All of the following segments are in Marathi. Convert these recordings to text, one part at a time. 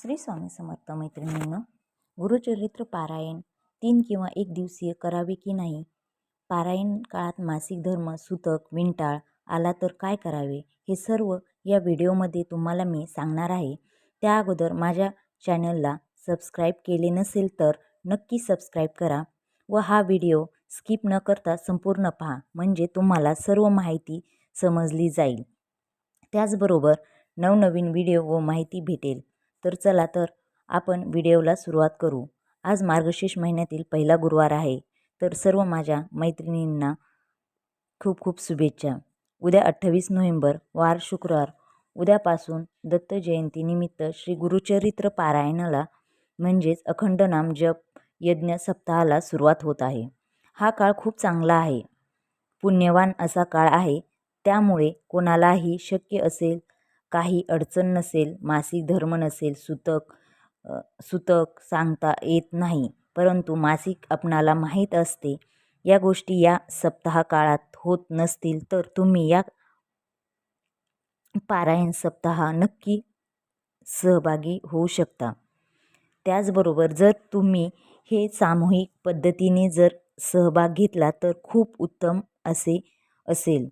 श्री स्वामी समर्थ मैत्रिणींनो गुरुचरित्र पारायण तीन किंवा एक दिवसीय करावे की नाही? पारायण काळात मासिक धर्म सुतक विंटाळ आला तर काय करावे? हे सर्व या व्हिडिओमध्ये तुम्हाला मी सांगणार आहे. त्या अगोदर माझ्या चॅनलला सबस्क्राईब केले नसेल तर नक्की सबस्क्राईब करा व हा व्हिडिओ स्किप न करता संपूर्ण पहा म्हणजे तुम्हाला सर्व माहिती समजली जाईल. त्याचबरोबर नवनवीन व्हिडिओ व माहिती भेटेल. तर चला तर आपण व्हिडिओला सुरुवात करू. आज मार्गशीर्ष महिन्यातील पहिला गुरुवार आहे. तर सर्व माझ्या मैत्रिणींना खूप खूप शुभेच्छा. उद्या अठ्ठावीस नोव्हेंबर वार शुक्रवार. उद्यापासून दत्त जयंतीनिमित्त श्री गुरुचरित्र पारायणाला म्हणजेच अखंड नाम जप यज्ञ सप्ताहाला सुरुवात होत आहे. हा काळ खूप चांगला आहे. पुण्यवान असा काळ आहे. त्यामुळे कोणालाही शक्य असेल काही अडचण नसेल मासिक धर्म नसेल सुतक सुतक सांगता येत नाही. परंतु मासिक आपणाला माहीत असते या गोष्टी या सप्ताह काळात होत नसतील तर तुम्ही या पारायण सप्ताह नक्की सहभागी होऊ शकता. त्याचबरोबर जर तुम्ही हे सामूहिक पद्धतीने जर सहभाग घेतला तर खूप उत्तम असे असेल.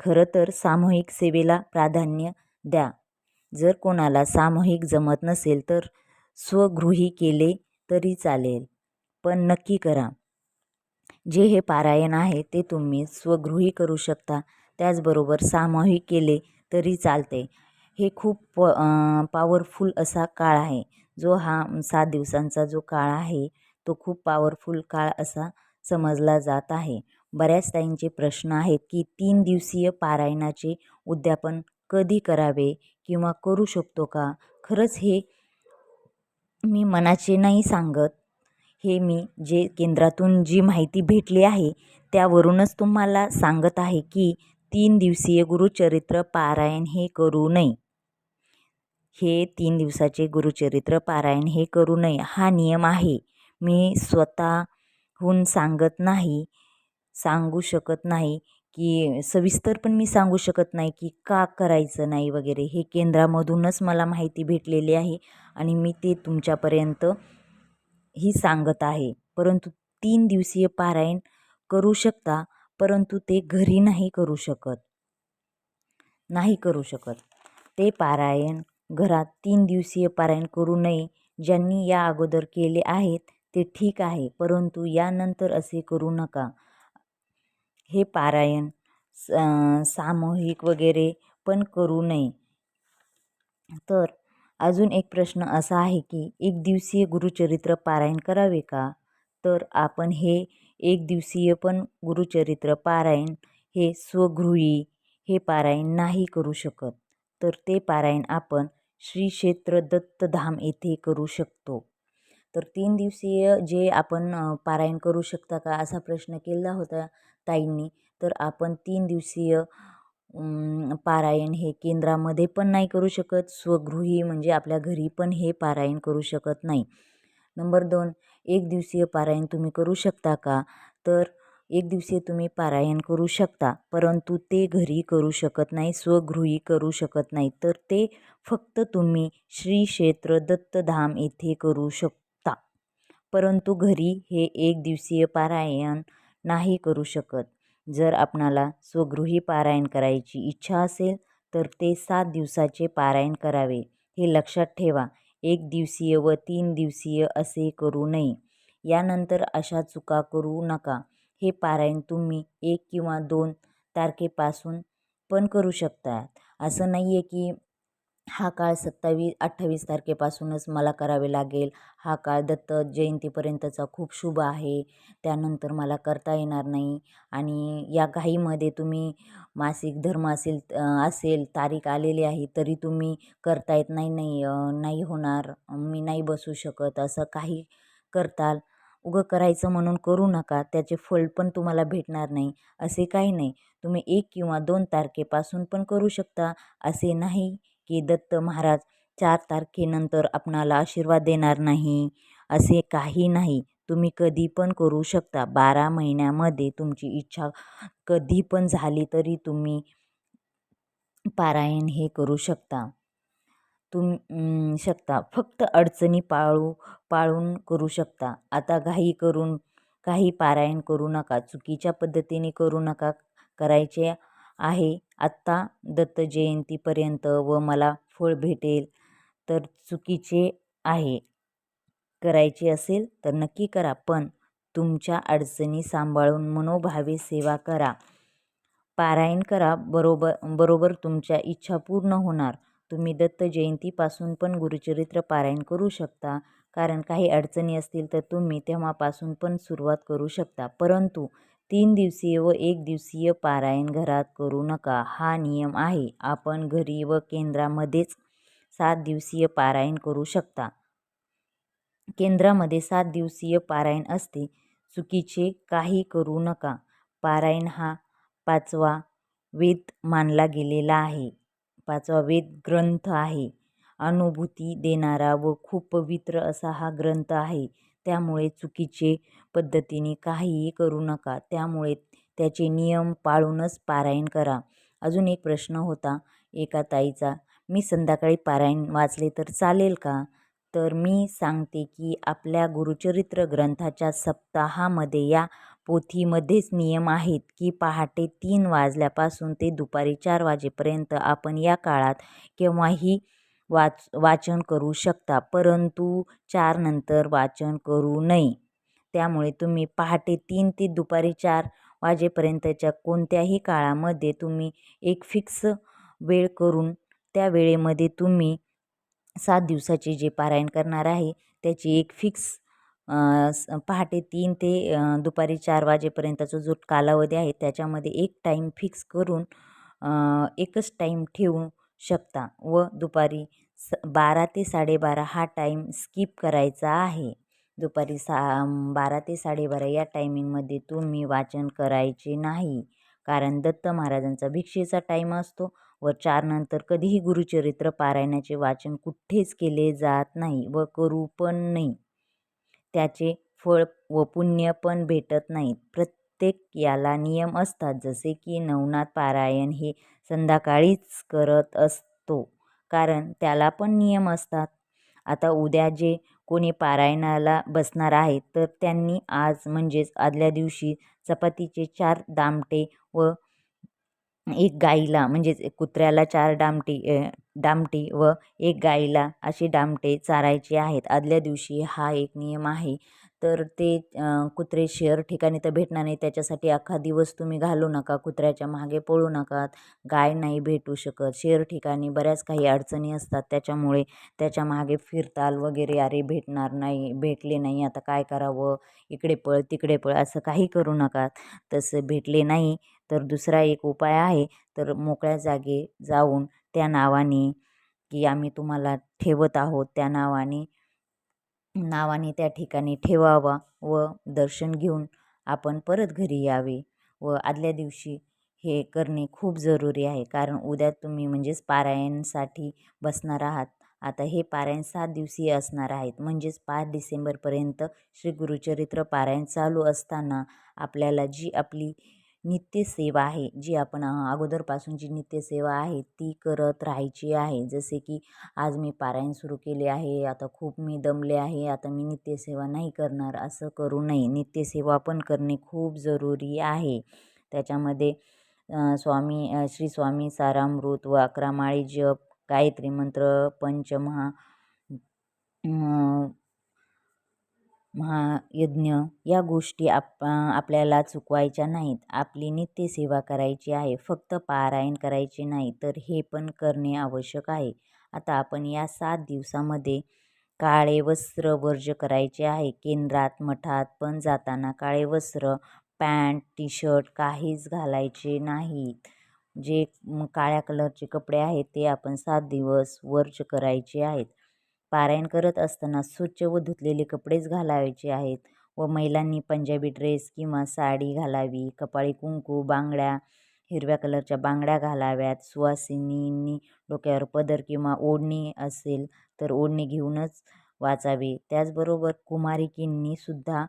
खरं तर सामूहिक सेवेला प्राधान्य द्या. जर कोणाला सामूहिक जमत नसेल तर स्वगृही केले तरी चालेल पण नक्की करा. जे हे पारायण आहे ते तुम्ही स्वगृही करू शकता. त्याचबरोबर सामूहिक केले तरी चालते. हे खूप प पॉवरफुल असा काळ आहे. जो हा सात दिवसांचा जो काळ आहे तो खूप पॉवरफुल काळ असा समजला जात आहे. बऱ्याच ताईंचे प्रश्न आहेत की तीन दिवसीय पारायणाचे उद्यापन कधी करावे किंवा करू शकतो का? खरंच हे मी मनाचे नाही सांगत. हे मी जे केंद्रातून जी माहिती भेटली आहे त्यावरूनच तुम्हाला सांगत आहे की तीन दिवसीय गुरुचरित्र पारायण हे करू नये. हे तीन दिवसाचे गुरुचरित्र पारायण हे करू नये हा नियम आहे. मी स्वतःहून सांगत नाही सांगू शकत नाही. की सविस्तर पण मी सांगू शकत नाही की का करायचं नाही वगैरे. हे केंद्रामधूनच मला माहिती भेटलेली आहे आणि मी ते तुमच्यापर्यंत ही सांगत आहे. परंतु तीन दिवसीय पारायण करू शकता परंतु ते घरी नाही करू शकत. नाही करू शकत. ते पारायण घरात तीन दिवसीय पारायण करू नये ज्यांनी या अगोदर केले आहेत ते ठीक आहे परंतु यानंतर असे करू नका. हे पारायण सामूहिक वगैरे पण करू नये. तर अजून एक प्रश्न असा आहे की एक दिवसीय गुरुचरित्र पारायण करावे का? तर आपण हे एक दिवसीय पण गुरुचरित्र पारायण हे स्वगृही हे पारायण नाही करू शकत. तर ते पारायण आपण श्री क्षेत्र दत्तधाम येथे करू शकतो. तर तीन दिवसीय जे आपण पारायण करू शकता का असा प्रश्न केला होता ताईंनी तर आपण तीन दिवसीय पारायण हे केंद्रामध्ये पण नाही करू शकत स्वगृही म्हणजे आपल्या घरी पण हे पारायण करू शकत नाही. नंबर दोन एक दिवसीय पारायण तुम्ही करू शकता का? तर एक दिवसीय तुम्ही पारायण करू शकता परंतु ते घरी करू शकत नाही स्वगृही करू शकत नाही. तर ते फक्त तुम्ही श्री क्षेत्र दत्तधाम येथे करू शक परंतु घरी हे एक दिवसीय पारायण नाही करू शकत. जर आपणाला स्वगृही पारायण करायची इच्छा असेल तर ते सात दिवसाचे पारायण करावे. हे लक्षात ठेवा एक दिवसीय व तीन दिवसीय असे करू नये. यानंतर अशा चुका करू नका. हे पारायण तुम्ही एक किंवा दोन तारखेपासून पण करू शकता. असं नाही आहे की हा काळ सत्तावीस अठ्ठावीस तारखेपासूनच मला करावे लागेल. हा काळ दत्त जयंतीपर्यंतचा खूप शुभ आहे. त्यानंतर मला करता येणार नाही. आणि या घाईमध्ये तुम्ही मासिक धर्म असेल असेल तारीख आलेली आहे तरी तुम्ही करता येत नाही नाही नाही होणार. मी नाही बसू शकत असं काही करताल. उगं करायचं म्हणून करू नका. त्याचे फळ पण तुम्हाला भेटणार नाही. असे काही नाही. तुम्ही एक किंवा दोन तारखेपासून पण करू शकता. असे नाही. की दत्त महाराज चार तारखेनंतर आपणाला आशीर्वाद देणार नाही असे काही नाही. तुम्ही कधी पण करू शकता. बारा महिन्यामध्ये तुमची इच्छा कधी पण झाली तरी तुम्ही पारायण हे करू शकता. तुम शकता. फक्त अडचणी पाळू पाळून करू शकता. आता घाई करून काही पारायण करू नका. चुकीच्या पद्धतीने करू नका. करायचे आहे. आत्ता दत्त जयंतीपर्यंत व मला फळ भेटेल तर चुकीचे आहे. करायचे असेल तर नक्की करा पण तुमच्या अडचणी सांभाळून मनोभावे सेवा करा. पारायण करा बरोबर बरोबर तुमच्या इच्छा पूर्ण होणार. तुम्ही दत्त जयंतीपासून पण गुरुचरित्र पारायण करू शकता. कारण काही अडचणी असतील तर तुम्ही तेव्हापासून पण सुरुवात करू शकता. परंतु तीन दिवसीय व एक दिवसीय पारायण घरात करू नका. हा नियम आहे. आपण घरी व केंद्रामध्येच सात दिवसीय पारायण करू शकता. केंद्रामध्ये सात दिवसीय पारायण असते. चुकीचे काही करू नका. पारायण हा पाचवा वेद मानला गेलेला आहे. पाचवा वेद ग्रंथ आहे. अनुभूती देणारा व खूप पवित्र असा हा ग्रंथ आहे. त्यामुळे चुकीचे पद्धतीने काहीही करू नका. त्यामुळे त्याचे नियम पाळूनच पारायण करा. अजून एक प्रश्न होता एका ताईचा. मी संध्याकाळी पारायण वाचले तर चालेल का तर मी सांगते की आपल्या गुरुचरित्र ग्रंथाच्या सप्ताहामध्ये या पोथीमध्येच नियम आहेत की पहाटे तीन वाजल्यापासून ते दुपारी चार वाजेपर्यंत आपण या काळात केव्हाही वाच वाचन करू शकता परंतु चार नंतर वाचन करू नये. त्यामुळे तुम्ही पहाटे तीन ते दुपारी चार वाजेपर्यंतच्या कोणत्याही काळामध्ये तुम्ही एक फिक्स वेळ करून त्या वेळेमध्ये तुम्ही सात दिवसाचे जे पारायण करणार आहे त्याची एक फिक्स पहाटे तीन ते दुपारी चार वाजेपर्यंतचा जो कालावधी आहे त्याच्यामध्ये एक टाईम फिक्स करून एकच टाईम ठेवून शकता व दुपारी स बारा ते साडेबारा हा टाईम स्किप करायचा आहे. दुपारी सा बारा ते साडेबारा या टायमिंगमध्ये तुम्ही वाचन करायचे नाही. कारण दत्त महाराजांचा भिक्षेचा टाईम असतो व चारनंतर कधीही गुरुचरित्र पारायणाचे वाचन कुठेच केले जात नाही व करू पण नाही. त्याचे फळ व पुण्य पण भेटत नाहीत. प्रत्येक याला नियम असतात. जसे की नवनाथ पारायण हे संध्याकाळीच करत असतो कारण त्याला पण नियम असतात. आता उद्या जे कोणी पारायणाला बसणार आहेत तर त्यांनी आज म्हणजेच आदल्या दिवशी चपातीचे चार दामटे व एक गाईला म्हणजेच कुत्र्याला चार डामटी डामटी व एक गाईला असे डामटे चारायचे आहेत. आदल्या दिवशी हा एक नियम आहे. तर ते कुत्रे शेअर ठिकाणी तर भेटणार नाही. त्याच्यासाठी अख्खा दिवस तुम्ही घालू नका कुत्र्याच्या मागे पळू नका. गाय नाही भेटू शकत. शेअर ठिकाणी बऱ्याच काही अडचणी असतात. त्याच्यामुळे त्याच्यामागे फिरताल वगैरे अरे भेटणार नाही भेटले नाही आता काय करावं? इकडे पळ तिकडे पळ असं काही करू नका. तसं भेटले नाही तर दुसरा एक उपाय आहे. तर मोकळ्या जागे जाऊन त्या नावाने की आम्ही तुम्हाला ठेवत आहोत त्या नावाने नावाने त्या ठिकाणी ठेवावा व दर्शन घेऊन आपण परत घरी यावे व आदल्या दिवशी हे करणे खूप जरुरी आहे. कारण उद्या तुम्ही म्हणजेच पारायणसाठी बसणार आहात. आता हे पारायण सात दिवसीय असणार आहेत. म्हणजेच पाच डिसेंबरपर्यंत श्री गुरुचरित्र पारायण चालू असताना आपल्याला जी आपली नित्यसेवा आहे. जी आपण अगोदरपासून जी नित्यसेवा आहे ती करत राहायची आहे. जसे की आज मी पारायण सुरू केले आहे आता खूप मी दमले आहे आता मी नित्यसेवा नाही करणार असं करू नये. नित्यसेवा पण करणे खूप जरुरी आहे. त्याच्यामध्ये स्वामी श्री स्वामी सारामृत व अकरामाळी जप गायत्री मंत्र पंचमहा महायज्ञ या गोष्टी आप आपल्याला चुकवायच्या नाहीत. आपली नित्यसेवा करायची आहे. फक्त पारायण करायचे नाही तर हे पण करणे आवश्यक आहे. आता आपण या सात दिवसामध्ये काळे वस्त्र वर्ज करायचे आहे. केंद्रात मठात पण जाताना काळे वस्त्र पॅन्ट टी शर्ट काहीच घालायचे नाहीत. जे काळ्या कलरचे कपडे आहेत ते आपण सात दिवस वर्ज करायचे आहेत. पारायण करत असताना स्वच्छ व धुतलेले कपडेच घालायचे आहेत व महिलांनी पंजाबी ड्रेस किंवा साडी घालावी कपाळी कुंकू बांगड्या हिरव्या कलरच्या बांगड्या घालाव्यात सुवासिनींनी डोक्यावर पदर किंवा ओढणी असेल तर ओढणी घेऊनच वाचावे. त्याचबरोबर कुमारिकींनी सुद्धा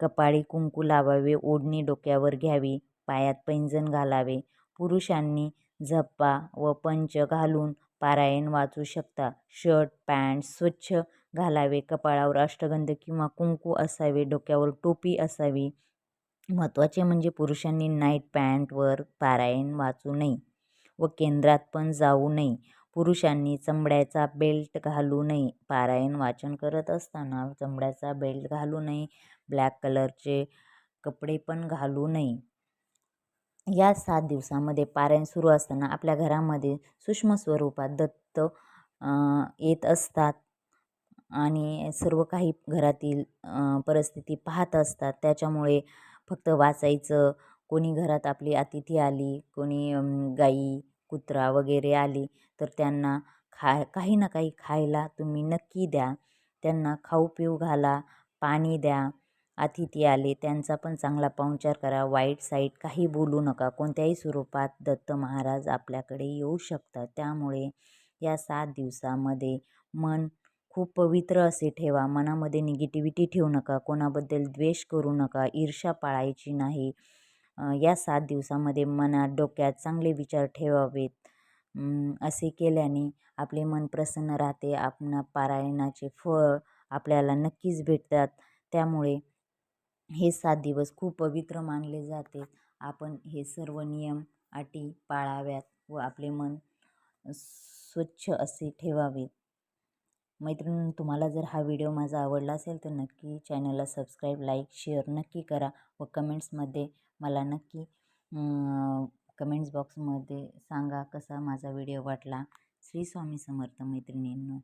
कपाळी कुंकू लावावे ओढणी डोक्यावर घ्यावी पायात पैंजण घालावे. पुरुषांनी झप्पा व पंच घालून पारायण वाचू शकता. शर्ट पॅन्ट स्वच्छ घालावे. कपाळावर अष्टगंध किंवा कुंकू असावे. डोक्यावर टोपी असावी. महत्त्वाचे म्हणजे पुरुषांनी नाईट पॅन्टवर पारायण वाचू नये व केंद्रात पण जाऊ नये. पुरुषांनी चमड्याचा बेल्ट घालू नये. पारायण वाचन करत असताना चमड्याचा बेल्ट घालू नये. ब्लॅक कलरचे कपडे पण घालू नये. या सात दिवसामध्ये पारायण सुरू असताना आपल्या घरामध्ये सूक्ष्म स्वरूपात दत्त येत असतात. आणि सर्व काही घरातील परिस्थिती पाहत असतात. त्याच्यामुळे फक्त वाचायचं कोणी घरात आपली अतिथी आली कोणी गाई कुत्रा वगैरे आली तर त्यांना खा काही ना काही खायला तुम्ही नक्की द्या. त्यांना खाऊ पिऊ घाला पाणी द्या. अतिथी आले. त्यांचा पण चांगला पाहुणचार करा. वाईट साईट काही बोलू नका. कोणत्याही स्वरूपात दत्त महाराज आपल्याकडे येऊ शकतात. त्यामुळे या सात दिवसामध्ये मन खूप पवित्र असे ठेवा. मनामध्ये निगेटिव्हिटी ठेवू नका. कोणाबद्दल द्वेष करू नका. ईर्षा पाळायची नाही. या सात दिवसामध्ये मनात डोक्यात चांगले विचार ठेवावेत. असे केल्याने आपले मन प्रसन्न राहते. आपण पारायणाचे फळ आपल्याला नक्कीच भेटतात. त्यामुळे हे सात दिवस खूप पवित्र मानले जाते. आपण हे सर्व नियम अटी पाळाव्यात व आपले मन स्वच्छ असे ठेवावे मैत्रिणी तुम्हाला जर हा व्हिडिओ माझा आवडला असेल तर नक्की चॅनलला सबस्क्राईब लाईक शेअर नक्की करा व कमेंट्समध्ये मला नक्की कमेंट्स बॉक्समध्ये सांगा कसा माझा व्हिडिओ वाटला. श्री स्वामी समर्थ मैत्रिणींनो.